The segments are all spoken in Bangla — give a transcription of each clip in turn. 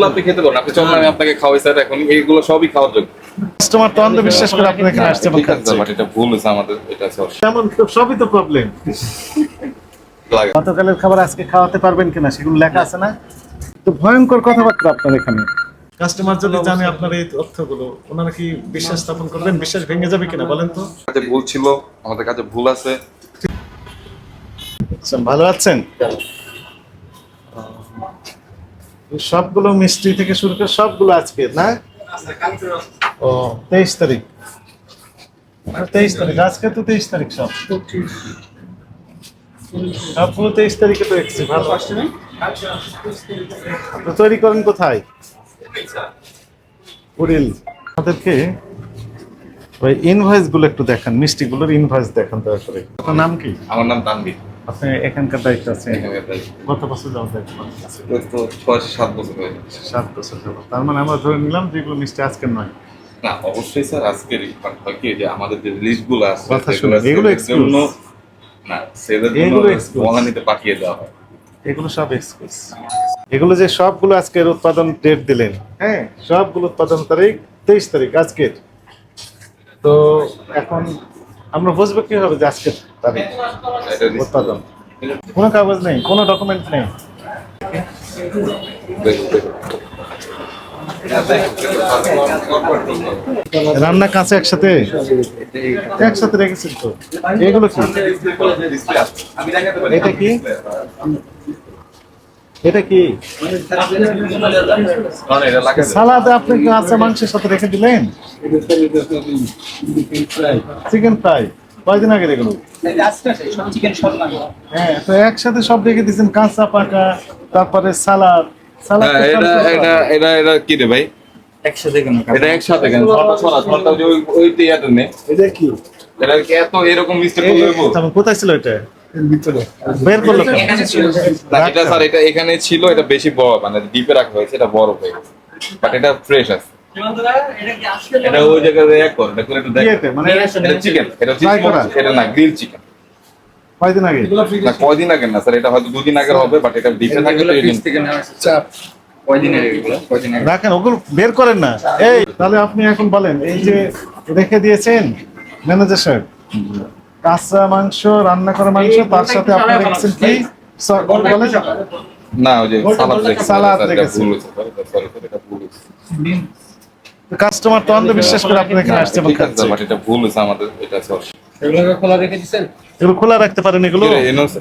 এগুলো আপনি খেতে পারেন। আপনি চলুন আমি আপনাকে খাওয়াই স্যার এখন এইগুলো সবই খাওয়ার যোগ্য। কাস্টমার তো অন্ধবিশ্বাস করে আপনার এখানে আসছে এবং ঠিক আছে বাট এটা ভুল হয়েছে আমাদের এটা সবই তো প্রবলেম গতকালের খাবার আজকে খাওয়াতে পারবেন কিনা সেগুলো লেখা আছে না? তো ভয়ঙ্কর কথাবার্তা আপনার এখানে। কাস্টমার যদি জানে আপনার এই তথ্যগুলো ওনারা কি বিশ্বাস স্থাপন করবেন? বিশ্বাস ভেঙে যাবে কিনা বলেন তো। কাছে ভুল ছিল আমাদের কাছে ভুল আছে। আচ্ছা, ভালো আছেন? সবগুলো মিষ্টি থেকে শুরু করে সবগুলো আজকে, না? ও, তেইশ তারিখ। তেইশ তারিখ, আজকে তো তেইশ তারিখ সব। সবগুলো তেইশ তারিখে তো এসছে, ভালো। তৈরি করেন কোথায়? উড়িল আমাদেরকে ওই ইনভয়েসগুলো একটু দেখান মিষ্টি গুলোর ইনভয়েস দেখান দয়া করে। আপনার নাম কি? আমার নাম তানবীর আপনি এখানকার দায়িত্ব আছেন? এখানকার গত বছর যাওয়ার দায়িত্ব আছে তো ছয় সাত বছর হয়ে। সাত বছর যাব তার মানে আমরা ধরে নিলাম যেগুলো মিষ্টি আজকের নয়। না অবশ্যই স্যার আজকের হয় কি যে আমাদের যে লিস্টগুলো আছে কথা এগুলো জন্য না সেলের জন্য। বনানীতে পাঠিয়ে দেওয়া হয়। এগুলো সব এক্সক্লুস এগুলো যে সবগুলো আজকের উৎপাদন ডেট দিলেন হ্যাঁ সবগুলো উৎপাদন তারিখ তেইশ তারিখ আজকের। তো এখন আমরা বুঝব কি হবে যে আজকের তারিখ? উৎপাদন। কোনো কাগজ নেই কোনো ডকুমেন্ট নেই। রান্না কাছে একসাথে? একসাথে রেখেছেন তো। এগুলো কি? এটা কি? এটা কি? কারণ এটা লাগে যে- সালাদে আপনি কাঁচা মাংসের সাথে রেখে দিলেন? চিকেন ফ্রাই কয়দিন আগে এগুলো হ্যাঁ তো একসাথে সব রেখে দিয়েছেন কাঁচা পাকা তারপরে সালাদ। সালাদ হ্যাঁ, এটা এটা এটা এটা কি রে ভাই? একসাথে কেন এটা একসাথে কেন? ছটা ছড়া ছটা ওই ওই টিয়াতে নে। এটা কি? এটা কি এত এরকম মিস্টেক করবে কোথায় ছিল এটা? বের করল এটা স্যার এটা এখানে ছিল এটা বেশি বড় মানে ডিপে রাখা হয়েছে এটা বড় হয়ে গেছে। বাট এটা ফ্রেশ আছে। এটা ওই জায়গায় এক কর এটা করে একটু দেখ। মানে এটা চিকেন এটা চিকেন এটা না গ্রিল চিকেন কয়দিন আগে? না কয়দিন আগে না স্যার এটা হয়তো দুদিন আগের হবে বাট এটা ডিপে থাকে তো এই জন্য। চাপ। রাখেন ওগুলো বের করেন না। এই তাহলে আপনি এখন বলেন এই যে রেখে দিয়েছেন ম্যানেজার সাহেব কাঁচা মাংস রান্না করা মাংস তার সাথে আপনি রেখেছেন কি? বলেন। না ওই যে সালাদ রেখেছে সালাদ স্যার, এটা রেখেছে। ভুল হয়েছে স্যার, এটা sorry স্যার, এটা ভুল হয়েছে। কাস্টমার তো অন্ধবিশ্বাস করে আপনার এখানে আসছে এটা ভুল হয়েছে আমাদের এটা সরি এগুলোকে খোলা রেখে এগুলো খোলা রাখতে পারেন এগুলো।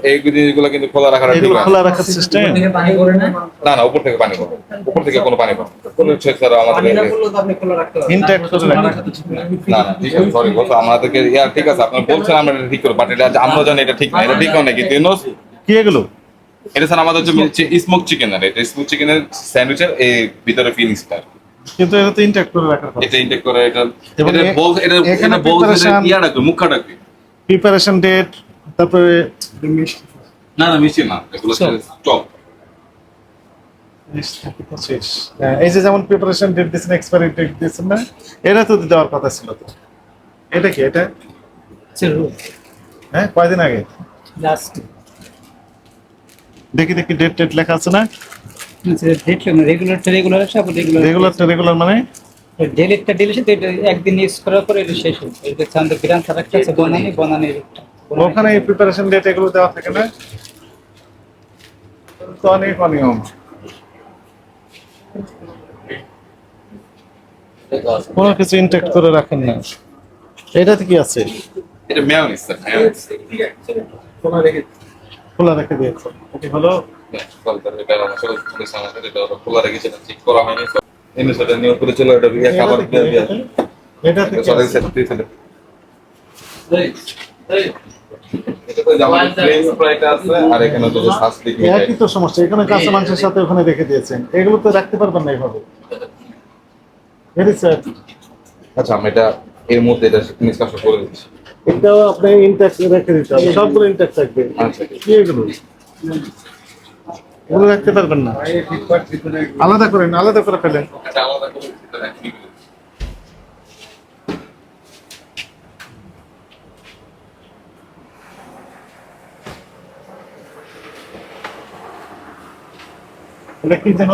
এই জিনিসগুলো কিন্তু খোলা রাখার ঠিক এগুলো না খোলা রাখার সিস্টেম পানি করে না? না না উপর থেকে পানি পড়বে উপর থেকে কোনো পানি পড়বে না। কোনো আমাদের আপনি Intact করে রাখতে না। না ঠিক আছে সরি বলছো আমাদেরকে ইয়া ঠিক আছে আপনারা বলছেন আমরা এটা ঠিক করব বাট এটা আমরা জানি এটা ঠিক না এটা ঠিক না কিন্তু ইউনো কি এগুলো? এটা স্যার আমাদের স্মোক চিকেন আর এটা স্মোক চিকেনের স্যান্ডউইচের এই ভিতরে ফিলিংসটা কিন্তু এটা তো ইনট্যাক্ট করে রাখার কথা। এটা ইনটেক করে এটা এটা বল এটা এখানে এটা বল preparation- ইয়া রাখবে মুখটা রাখবে প্রিপারেশন ডেট তারপরে না না মিষ্টি না। এগুলো চপ। হ্যাঁ, এই যে যেমন প্রিপারেশন ডেট দিয়েছেন এক্সপায়ারি ডেট দিয়েছেন না এটা তো দেওয়ার কথা ছিল তো। এটা কি? এটা হ্যাঁ কয়দিন আগে? লাস্ট দেখি দেখি ডেট টেট লেখা আছে না? রেগুলারটা রেগুলার আছে আবার রেগুলার রেগুলার রেগুলার মানে? ডেলিটটা ডিলিশন তো একদিন ইউজ করার পরে এটা শেষ হয়ে এটা চান্দ বিরান তার একটা আছে বনানি বনানির ওখানে প্রিপারেশন ডেট এগুলো দেওয়া থাকে না? অনেক অনিয়ম কোনো কিছু ইনটেক্ট করে রাখেন না। এটাতে কি আছে? এটা মেয়োনিজ স্যার খোলা রেখে দিয়েছে। হলো? এটা আমার পুলিশ আমাদের এটা খোলা রেখেছে ঠিক করা হয়নি এমনি সেটা নিয়োগ করে চলো এটা খাবার এটাতে কি আছে? এটাতে কি সরি আছে? স্যার এটা তো যেমন প্লেন ফ্রাইটা আছে আর এখানে তো একই তো সমস্যা এখানে কাঁচা মাংসের সাথে ওখানে রেখে দিয়েছেন। এগুলো তো রাখতে পারবেন না এইভাবে ভেরি স্যার আচ্ছা আমি এটা এর মধ্যে এটা নিষ্কাশন করে দিচ্ছি এটাও আপনি ইনট্যাক্ট রেখে দিতে হবে। সবগুলো ইনট্যাক্ট থাকবে। আচ্ছা। কি এগুলো? এগুলো রাখতে পারবেন না। আলাদা করেন আলাদা করে ফেলেন। এটা কি যেন?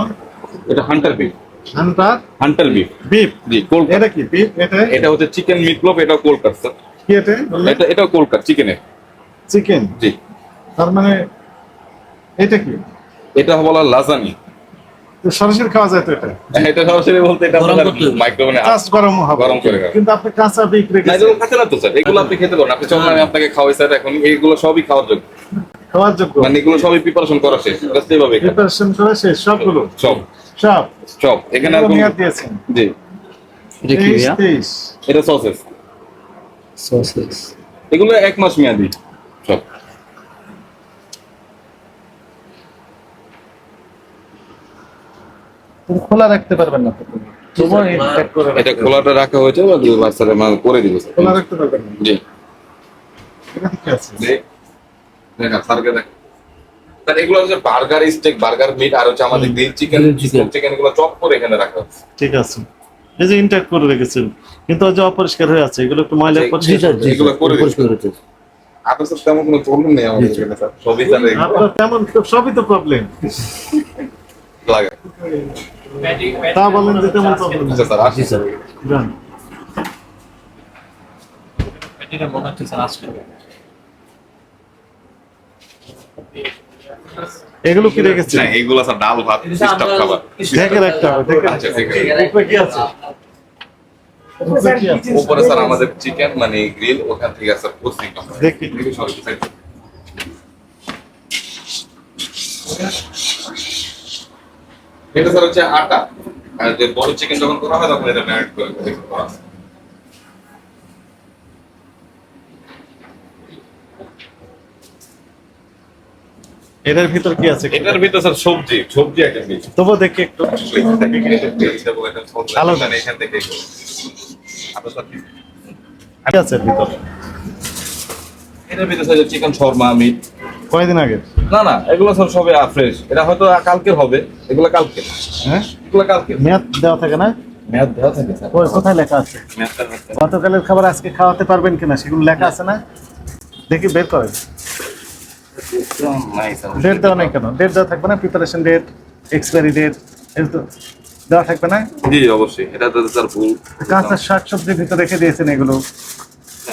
এটা hunter beef. Hunter hunter beef. Beef. জি এটা কি বিফ? এটা? এটা হচ্ছে চিকেন মিট এটা স্যার। কি এটা? চিকেনের। চিকেন? জি। তার মানে এটা কি? এটা বলা লাজানি। তো সরাসরি খাওয়া যায় তো এটা? এটা সরাসরি বলতে এটা মাইক্রোওভেনে জাস্ট গরম হবে। গরম করে। কিন্তু আপনি কাঁচা বিক না এগুলো খাতে না তো স্যার এগুলো আপনি খেতে পারেন। আপনি চলুন আমি আপনাকে খাওয়াই স্যার এখন এইগুলো সবই খাওয়ার যোগ্য। খাওয়ার যোগ্য। মানে এগুলো সবই প্রিপারেশন করা শেষ জাস্ট এইভাবে। প্রিপারেশন করে শেষ সবগুলো? সব। সব? সব। এখানে আর এগুলো দিয়েছেন। জি। এটা কি তেইশ তেইশ। এটা সসেস সসেস এগুলো এক মাস মেয়াদি সব তুমি খোলা রাখতে পারবেন না এটা খোলাটা রাখা হয়েছে বা বাচ্চারা মানে করে দিব খোলা রাখতে পারবেন জি। এটা আছে। দেখা স্যারকে দেখ। স্যার এগুলো হচ্ছে বার্গার স্টেক বার্গার মিট আর হচ্ছে আমাদের গ্রিল চিকেন চিকেন এগুলো চপ করে এখানে রাখা হচ্ছে ঠিক আছে। এই যে ইন্টাক্ট করে রেখেছেন কিন্তু যে অপরিষ্কার হয়ে আছে এগুলো একটু ময়লা পরিষ্কার এগুলো করে। আপনার তেমন কোনো প্রবলেম নেই আমাদের সবই তেমন সবই তো প্রবলেম লাগে। তা বলেন যে তেমন প্রবলেম আচ্ছা স্যার আসি। স্যার। এগুলো কি রেখেছেন? না এইগুলো স্যার ডাল ভাত সিস্টেম খাবার। ঢেকে রাখতে হবে ঢেকে আচ্ছা। আছে উপরে কি আছে? উপরে আছে? স্যার আমাদের চিকেন মানে গ্রিল ওখান থেকে স্যার পোস্টিং দেখি। এটা স্যার হচ্ছে আটা। আর যে বড় চিকেন যখন করা হয় তখন এটা ম্যারিনেট করে করা হয়। এটার ভিতর কি আছে? এটার ভিতরে স্যার সবজি সবজি একটা বীজ তবু দেখি একটু। আলাদা। এখান থেকে আছে ভিতর। এটার ভিতরে স্যার চিকেন শর্মা মিট। কয়দিন আগে? না না এগুলো স্যার সবে ফ্রেশ এটা হয়তো কালকে হবে। এগুলো কালকে হ্যাঁ? এগুলো কালকে মেয়াদ দেওয়া থাকে না? মেয়াদ দেওয়া থাকে স্যার। কোথায় লেখা আছে? গতকালের খাবার আজকে খাওয়াতে পারবেন কিনা সেগুলো লেখা আছে না? দেখি বের করেন। ডেট দেওয়া নাই কেন? ডেট দেওয়া থাকবে না? প্রিপারেশন ডেট এক্সপায়ারি ডেট তো। দেওয়া থাকবে না? জি অবশ্যই। এটা তো স্যার ভুল। কাঁচা শাক সবজির ভিতরে রেখে দিয়েছেন এগুলো।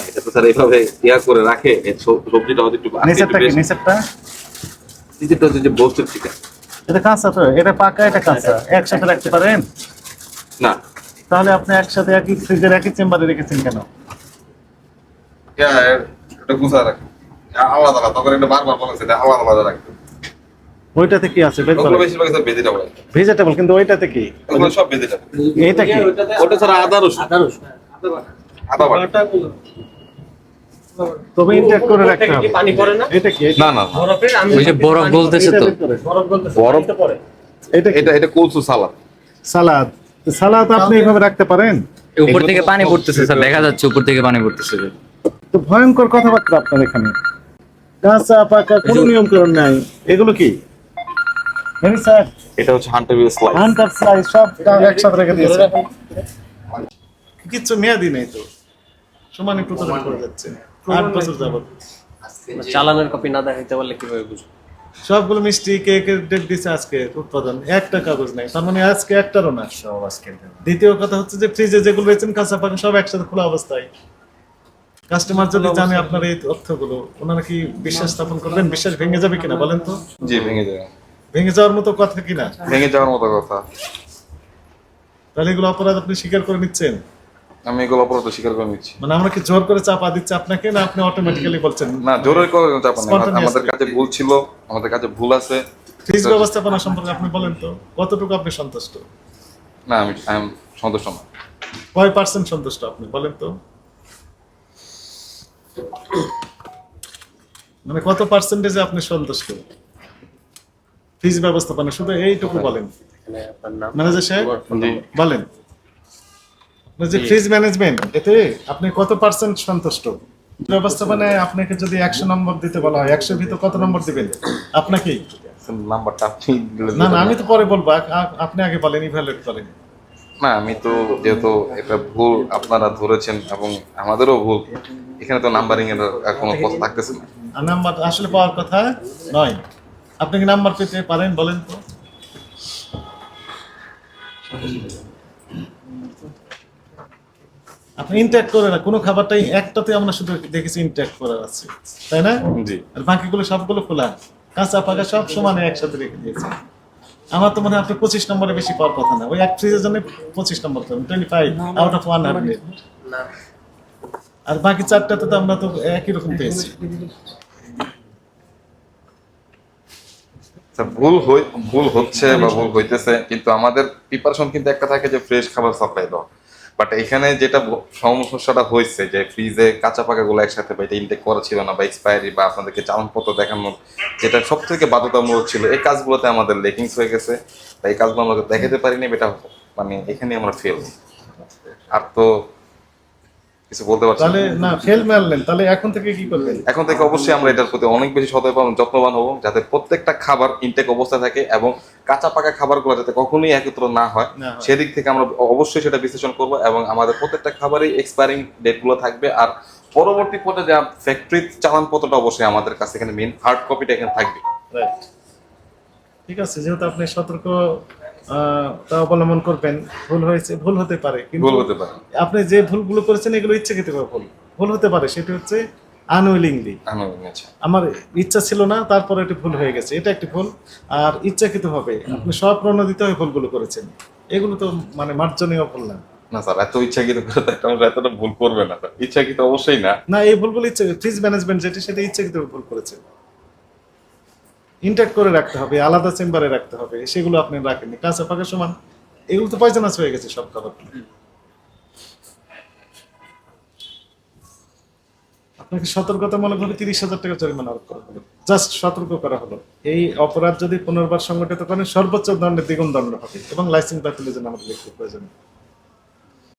এটা তো স্যার এইভাবে ইয়া করে রাখে। সবজিটা হয়তো একটু নিচেরটা কি নিচেরটা? নিচেরটা হচ্ছে যে বোস্টেড চিকেন এটা কাঁচা তো এটা পাকা এটা কাঁচা। একসাথে রাখতে পারেন? না। তাহলে আপনি একসাথে একই ফ্রিজের একই চেম্বারে রেখেছেন কেন? এটা গুছা রাখে। আলাদা আলাদা তখন এটা বারবার বলেছে এটা আলাদা আলাদা রাখতে ওইটাতে কি আছে? ভেজিটেবল ভেজিটেবল কিন্তু ওইটাতে কি? সব ভেজিটেবল এটা কি? ওটা ছাড়া আদা রসুন। আদা বাটা। তবে ইন্টাক্ট করে রাখতে হবে। এটা কি? না না না। ওই যে বরফ বলতেছে তো। বরফ এটা কি? এটা এটা কলসু সালাদ। সালাদ। সালাদ আপনি এইভাবে রাখতে পারেন? উপর থেকে পানি পড়তেছে স্যার দেখা যাচ্ছে উপর থেকে পানি পড়তেছে। তো ভয়ঙ্কর কথাবার্তা আপনার এখানে। কাঁচা পাকা কোনো নিয়মকরণ নাই। এগুলো কি? স্যার এটা হচ্ছে হান্টার স্লাইস স্লাইস সব একসাথে রেখে দিয়েছে। কিচ্ছু মেয়াদি নেই তো। সমান একটু তো করে যাচ্ছে। আট বছর যাবত। চালানের কপি না দেখাইতে পারলে কীভাবে বুঝব? সবগুলো মিষ্টি কেকের ডেট দিছে আজকে উৎপাদন। একটা কাগজ নাই তার মানে আজকে একটারও না। সব আজকে দ্বিতীয় কথা হচ্ছে যে ফ্রিজে যেগুলো রয়েছেন কাঁচা পাকা সব একসাথে খোলা অবস্থায়। কাস্টমার যদি জানে আপনার এই তথ্যগুলো ওনারা কি বিশ্বাস স্থাপন করবেন? বিশ্বাস ভেঙে যাবে কিনা বলেন তো? জি ভেঙে যাবে। ভেঙে যাওয়ার মতো কথা কিনা? ভেঙে যাওয়ার মতো কথা। তাহলে এগুলো অপরাধ আপনি স্বীকার করে নিচ্ছেন? আমি এগুলো অপরাধ স্বীকার করে নিচ্ছি। মানে আমরা কি জোর করে চাপা দিচ্ছি আপনাকে না আপনি অটোমেটিক্যালি বলছেন? না জোরের করে চাপ নেই। আমাদের কাছে ভুল ছিল আমাদের কাছে ভুল আছে। ফ্রিজ ব্যবস্থাপনা সম্পর্কে আপনি বলেন তো কতটুকু আপনি সন্তুষ্ট? না আমি আই এম সন্তুষ্ট না। কয় পার্সেন্ট সন্তুষ্ট আপনি বলেন তো? মানে কত পার্সেন্টেজে আপনি সন্তুষ্ট? ফ্রিজ ব্যবস্থাপনা শুধু এইটুকু বলেন। এখানে আপনার নাম ম্যানেজার সাহেব? বলেন। যে ফ্রিজ ম্যানেজমেন্ট এতে আপনি কত পার্সেন্ট সন্তুষ্ট? ব্যবস্থাপনায় আপনাকে যদি একশো নম্বর দিতে বলা হয় একশোর ভিতর কত নম্বর দিবেন? আপনাকেই নাম্বারটা আপনি না না আমি তো পরে বলব আপনি আগে বলেন ইভ্যালুয়েট করেন। না আমি তো যেহেতু এটা ভুল আপনারা ধরেছেন এবং আমাদেরও ভুল এখানে তো নাম্বারিং এর কোনো কথা থাকতেছে না। নাম্বার আসলে পাওয়ার কথা নয়। আপনি কি নাম্বার পেতে পারেন বলেন তো? আপনি ইনট্যাক্ট করে না কোনো খাবারটাই একটাতে আমরা শুধু দেখেছি ইনট্যাক্ট করা আছে তাই না? জি। আর বাকিগুলো সবগুলো খোলা। কাঁচা পাকা সব সমানে একসাথে রেখে দিয়েছে। আমার তো মনে হয় আপনি পঁচিশ নম্বরে বেশি পাওয়ার কথা না। ওই এক ফ্রিজের জন্য পঁচিশ নম্বর পাবেন twenty five out of one hundred আর বাকি চারটাতে তো আমরা তো একই রকম পেয়েছি। আচ্ছা, ভুল ভুল হচ্ছে বা ভুল হইতেছে কিন্তু আমাদের প্রিপারেশন কিন্তু একটা থাকে যে ফ্রেশ খাবার সাপ্লাই দাও বাট এখানে যেটা সমস্যাটা হয়েছে যে ফ্রিজে কাঁচা পাকা গুলো একসাথে বা এটা ইনটেক করা ছিল না বা এক্সপায়ারি বা আপনাদেরকে চালানপত্র দেখানো যেটা সব থেকে বাধ্যতামূলক ছিল। এই কাজগুলোতে আমাদের লেকিংস হয়ে গেছে। তাই এই কাজগুলো আমরা দেখাতে পারিনি এটা মানে এখানে আমরা ফেল আর তো কিছু বলতে পারছি তাহলে না ফেল মারলেন। তাহলে এখন থেকে কি করবেন? এখন থেকে অবশ্যই আমরা এটার প্রতি অনেক বেশি সতর্ক এবং যত্নবান হব যাতে প্রত্যেকটা খাবার ইনটেক অবস্থা থাকে এবং কাঁচা পাকা খাবারগুলো যাতে কখনোই একত্র না হয় সেদিক থেকে আমরা অবশ্যই সেটা বিশ্লেষণ করব এবং আমাদের প্রত্যেকটা খাবারই এক্সপায়ারিং ডেটগুলো থাকবে। আর পরবর্তী পর্যায়ে যা ফ্যাক্টরি চালান পত্রটা অবশ্যই আমাদের কাছে এখানে মেন হার্ড কপিটা এখানে থাকবে। ঠিক আছে যেহেতু আপনি সতর্ক তা অবলম্বন করবেন ভুল হয়েছে ভুল হতে পারে ভুল হতে পারে। আপনি যে ভুলগুলো করেছেন এগুলো ইচ্ছাকৃত ভুল। ভুল হতে পারে সেটা হচ্ছে আনউইলিংলি আচ্ছা। আমার ইচ্ছা ছিল না তারপরে এটি ভুল হয়ে গেছে। এটা একটি ভুল। আর ইচ্ছাকৃত হবে আপনি সব হয়ে ভুলগুলো করেছেন। এগুলো তো মানে মার্জনীয় ভুল না। না স্যার এত ইচ্ছাকৃত করে তো এতটা ভুল করবে না। ইচ্ছাকৃত অবশ্যই না। না এই ভুলগুলো ইচ্ছা ফ্রিজ ম্যানেজমেন্ট যেটা সেটা ইচ্ছাকৃত ভুল করেছে ইন্টাক্ট করে রাখতে হবে আলাদা চেম্বারে রাখতে হবে সেগুলো আপনি রাখেননি। কাঁচা পাকা সমান এগুলো তো পয়জনাস হয়ে গেছে সব খাবার। আপনাকে সতর্কতামূলক ভাবে তিরিশ হাজার টাকা জরিমানা আরোপ করা হলো জাস্ট সতর্ক করা হলো। এই অপরাধ যদি পুনর্বার সংগঠিত করেন, সর্বোচ্চ দণ্ডের দ্বিগুণ দণ্ড হবে এবং লাইসেন্স বাতিলের জন্য আমাদের প্রয়োজন।